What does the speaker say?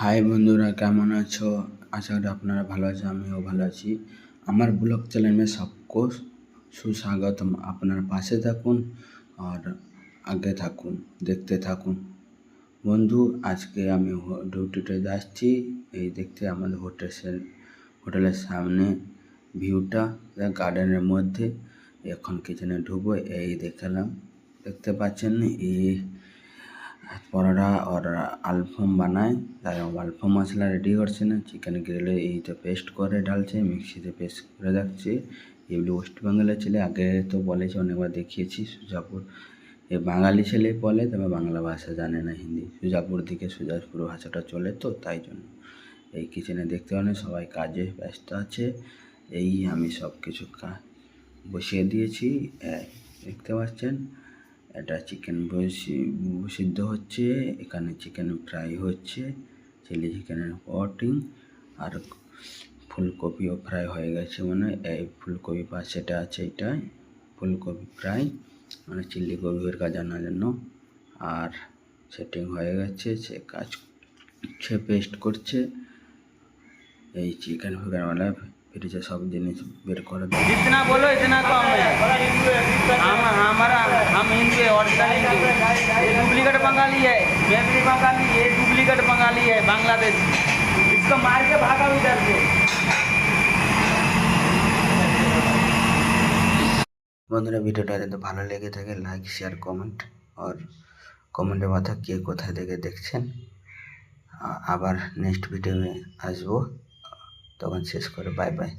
High বন্ধুরা, কেমন আছো? আশা করি আপনারা ভালো আছো, আমিও ভালো আছি। আমার ব্লগ চ্যানেলে সবকো সুস্বাগতম। আপনার পাশে থাকুন আর আগে থাকুন, দেখতে থাকুন। বন্ধু, আজকে আমি ডিউটিতে যাচ্ছি। এই দেখতে আমাদের হোটেল হোটেলের সামনে ভিউটা গার্ডেনের মধ্যে। এখন কিচেনে ঢুকবো, এই দেখালাম। দেখতে পাচ্ছেন এই পরোটা আর আলফম বানায় তাই আলফম মশলা রেডি করছে না চিকেন গ্রিলে এইটা পেস্ট করে ঢালছে, মিক্সিতে পেস্ট করে রাখছে। এগুলো ওয়েস্ট বেঙ্গলের ছেলে আগে তো বলেছে, অনেকবার দেখিয়েছি, সুজাপুর। এ বাঙালি ছেলে বলে, তবে বাংলা ভাষা জানে না হিন্দি। সুজাপুর দিকে সুজাপুর ভাষাটা চলে তো, তাই জন্য। এই কিচেনে দেখতে পারেন সবাই কাজে ব্যস্ত আছে। এই আমি সব কিছু বসিয়ে দিয়েছি দেখতে পাচ্ছেন? এটা চিকেন সিদ্ধ হচ্ছে এখানে চিকেন ফ্রাই হচ্ছে চিলি চিকেনের পটিং আর ফুলকপিও ফ্রাই হয়ে গেছে মানে এই ফুলকপি পাশেটা আছে এটা ফুলকপি ফ্রাই মানে চিলি কপির কাজ আনার জন্য আর সেটিং হয়ে গেছে সে কাজ সে পেস্ট করছে এই চিকেন ফিগারওয়ালা ফ্রিজে সব জিনিস বের করে দেয়। डुप्लीकेट बंगाली है मैं भी बंगाली ये डुप्लीकेट बंगाली है बांग्लादेश इसको मार के भागा इधर से বন্ধুরা ভিডিওটা যদি ভালো লেগে থাকে লাইক শেয়ার কমেন্ট আর কমেন্টের মাথা কে কোথায় থেকে দেখছেন আ- আবার নেক্সট ভিডিও আসবো তখন শেষ করে বাই বাই